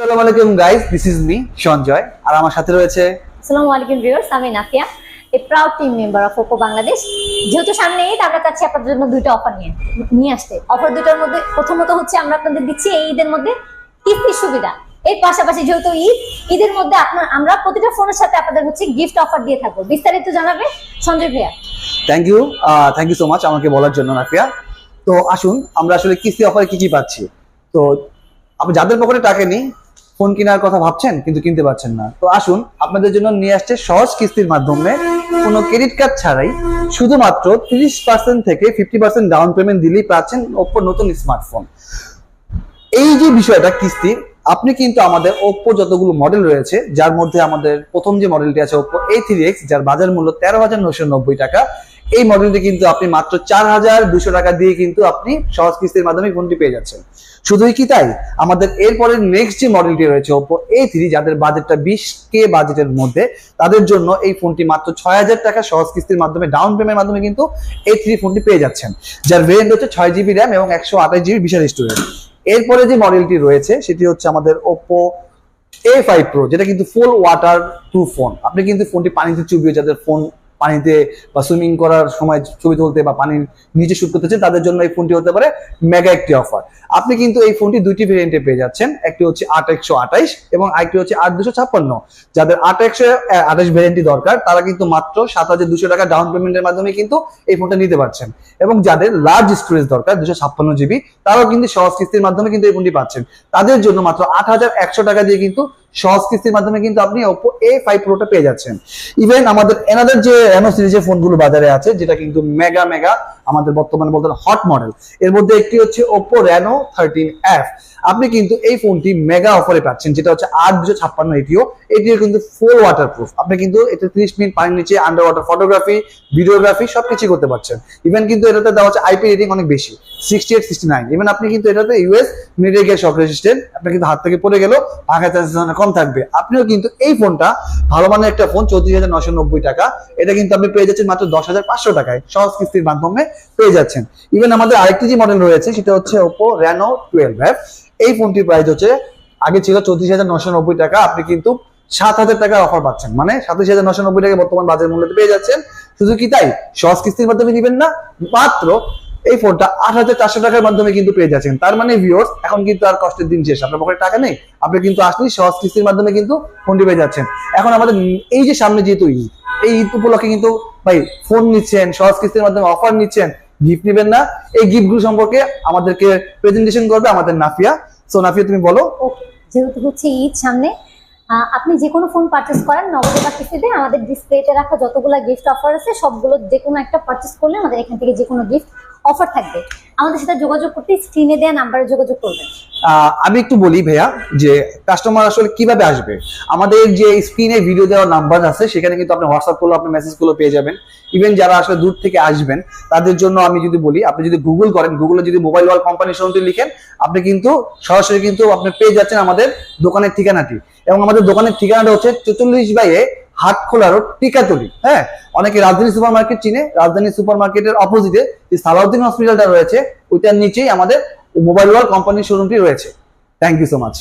আসসালামু আলাইকুম guys this is me Sanjay আর আমার সাথে রয়েছে আসসালামু আলাইকুম ভিউয়ার্স আমি Nafia a proud team member of Oppo Bangladesh যেহেতু সামনে ঈদ আমরা চাচ্ছি আপনাদের জন্য দুইটা অফার নিয়ে নিয়ে আসতে। অফার দুটোর মধ্যে প্রথমত হচ্ছে আমরা আপনাদের দিচ্ছি এই ঈদের মধ্যে কিস্তির সুবিধা। এর পাশাপাশি যেহেতু ঈদ ঈদের মধ্যে আপনার আমরা প্রতিটা ফোনের সাথে আপনাদের হচ্ছে গিফট অফার দিয়ে থাকব। বিস্তারিত জানাবে সঞ্জয় ভাইয়া। Thank you thank you so much আমাকে বলার জন্য রাফিয়া তো আসুন আমরা আসলে কিস্তি অফারে কি কি পাচ্ছি? তো আপনি যাদের পকেটে টাকা নেই ফোন কেনার কথা ভাবছেন, কিন্তু কিনতে পারছেন না। তো আসুন, আপনাদের জন্য নিয়ে আসছে সহজ কিস্তির মাধ্যমে কোনো ক্রেডিট কার্ড ছাড়াই শুধুমাত্র তিরিশ পার্সেন্ট থেকে ফিফটি পার্সেন্ট ডাউন পেমেন্ট দিলেই পাচ্ছেন ওপো নতুন স্মার্টফোন এই যে বিষয়টা কিস্তি, আপনি কিন্তু আমাদের ওপ্পো যতগুলো মডেল রয়েছে, যার মধ্যে আমাদের প্রথম যে মডেলটি আছে ওপ্পো এ থ্রি এক্স যার বাজার মূল্য তেরো হাজার নশো নব্বই টাকা এই মডেলটি কিন্তু আপনি মাত্র চার হাজার দুশো টাকা দিয়ে কিন্তু আপনি সহজ কিস্তির মাধ্যমে ফোনটি পেয়ে যাচ্ছেন। শুধুই কি তাই? আমাদের এরপরে নেক্সট যে মডেলটি রয়েছে ওপ্পো এ থ্রি যাদের বাজেটটা বিশ কে বাজেটের মধ্যে, তাদের জন্য এই ফোনটি মাত্র ছয় হাজার টাকা সহজ কিস্তির মাধ্যমে ডাউন পেমেন্টের মাধ্যমে কিন্তু এই থ্রি ফোনটি পেয়ে যাচ্ছেন। যার ভেরিয়েন্ট হচ্ছে ছয় জিবি র্যাম এবং একশো আঠাশ জিবি বিশাল স্টোরেজ এরপরে যে মডেলটি রয়েছে, সেটি হচ্ছে আমাদের ওপো এ ফাইভ প্রো যেটা কিন্তু ফুল ওয়াটার প্রুফ ফোন আপনি কিন্তু ফোনটি পানিতে চুবিয়ে যাদের ফোন পানিতে বা সুইমিং করার সময় ছবি তুলতে বা পানির নিচে শুট করতে চান, তাদের জন্য এই ফোনটি হতে পারে মেগা একটি অফার আপনি কিন্তু এই ফোনটি দুইটি ভেরিয়েন্টে পেয়ে যাচ্ছেন, একটি হচ্ছে আট একশো আঠাইশ এবং আরেকটি হচ্ছে আট দুশো ছাপ্পান্ন। যাদের আট একশো আঠাইশ ভেরিয়েন্টটি দরকার, তারা কিন্তু মাত্র সাত হাজার দুশো টাকা ডাউন পেমেন্টের মাধ্যমে কিন্তু এই ফোনটা নিতে পারছেন। এবং যাদের লার্জ স্টোরেজ দরকার, দুশো ছাপ্পান্ন জিবি তারাও কিন্তু সহজ কিস্তির মাধ্যমে কিন্তু এই ফোনটি পাচ্ছেন। তাদের জন্য মাত্র আট হাজার একশো টাকা দিয়ে কিন্তু সহজ কিস্তির মাধ্যমে কিন্তু আপনি ওপো এ ফাইভ প্রোটা পেয়ে যাচ্ছেন। ইভেন আমাদের এনাদের যে এনো সিরিজের ফোনগুলো বাজারে আছে, যেটা কিন্তু মেগা মেগা আমাদের বর্তমানে বলতে হট মডেল এর মধ্যে একটি হচ্ছে ওপো রেনো থার্টিন এফ আপনি কিন্তু এই ফোনটি মেগা অফারে পাচ্ছেন, যেটা হচ্ছে আট দুশো ছাপ্পান্ন এটিও। এটিও কিন্তু ফুল ওয়াটার প্রুফ আপনি কিন্তু এটা ত্রিশ মিনিট পানির নিচে আন্ডার ওয়াটার ফটোগ্রাফি ভিডিওগ্রাফি সবকিছু করতে পারছেন। ইভেন কিন্তু এটাতে দেওয়া হচ্ছে আইপি রেটিং অনেক বেশি sixty eight sixty nine even আপনি কিন্তু এটাতে ইউএস মিডিয়া গিয়ে শক রেজিস্ট্যান্ট আপনি কিন্তু হাত থেকে পড়ে গেলেও ভাঙার চান্সেস কম থাকবে। আপনিও কিন্তু এই ফোনটা ভালো মানের একটা ফোন চৌত্রিশ হাজার নশো নব্বই টাকা। এটা কিন্তু আপনি পেয়ে যাচ্ছেন মাত্র দশ হাজার পাঁচশো টাকায়, সহজ কিস্তির মাধ্যমে। পেয়ে যাচ্ছেন। ইভেন আমাদের আরেকটি যে মডেল রয়েছে, সেটা হচ্ছে ওপো রেনো টুয়েলভ এফ এই ফোনটির প্রাইস হচ্ছে, আগে ছিল চৌত্রিশ হাজার নশো নব্বই টাকা, আপনি কিন্তু সাত হাজার টাকা অফার পাচ্ছেন। মানে সাতাশ হাজার নশো নব্বই টাকা বর্তমান বাজার মূল্যতে পেয়ে যাচ্ছেন। শুধু কি তাই? সহজ কিস্তির মাধ্যমে নিবেন না, মাত্র এই ফোনটা আট হাজার চারশো টাকার মাধ্যমে কিন্তু পেয়ে যাচ্ছেন। তার মানে ভিউয়ার্স এখন কিন্তু আর কষ্টের দিন শেষ। আপনার পকেটে টাকা নেই, আপনি কিন্তু আসলেই সহজ কিস্তির মাধ্যমে কিন্তু ফোনটি পেয়ে যাচ্ছেন। এখন আমাদের এই যে সামনে যেহেতু ঈদ এই ঈদ উপলক্ষে কিন্তু ভাই ফোন নিচ্ছেন, সহজ কিস্তির মাধ্যমে অফার নিচ্ছেন গিফট নেবেন না। এই গিফটগুলো সম্পর্কে আমাদেরকে প্রেজেন্টেশন করবে আমাদের নাফিয়া। সো নাফিয়া, তুমি বলো। যেহেতু হচ্ছে ঈদ সামনে আপনি যে কোনো ফোন পারচেস করেন, নগদে বা কিস্তিতে, আমাদের ডিসপ্লেতে রাখা যতগুলো গিফট অফার আছে, সবগুলো যে কোনো একটা পারচেস করলে আমাদের এখান থেকে যে কোনো গিফট অফার থাকবে। আমাদের সাথে যোগাযোগ করতে স্ক্রিনে দেওয়া নাম্বারে যোগাযোগ করবেন। আমি একটু বলি ভাইয়া, যে কাস্টমার আসলে কীভাবে আসবে? আমাদের যে স্ক্রিনে ভিডিও দেওয়ার নাম্বার আছে, সেখানে কিন্তু আপনি হোয়াটসঅ্যাপ করলে আপনি মেসেজগুলো পেয়ে যাবেন। ইভেন যারা আসলে দূর থেকে আসবেন, তাদের জন্য আমি যদি বলি, আপনি যদি গুগল করেন গুগলে যদি মোবাইল ওয়াল কোম্পানির সঙ্গে লিখেন, আপনি কিন্তু সরাসরি কিন্তু আপনি পেয়ে যাচ্ছেন আমাদের দোকানের ঠিকানাটি। এবং আমাদের দোকানের ঠিকানাটা হচ্ছে চতুর্লিশ বাইয়ে হাটখোলা রোড টিকাতলি হ্যাঁ? অনেকে রাজধানী সুপার মার্কেট চিনে, রাজধানী সুপার মার্কেটের অপোজিটে যে সালাউদ্দিন হসপিটালটা রয়েছে, ওইটার নিচেই আমাদের মোবাইল ওয়ার্ল্ড কোম্পানির শোরুমটি রয়েছে। Thank you so much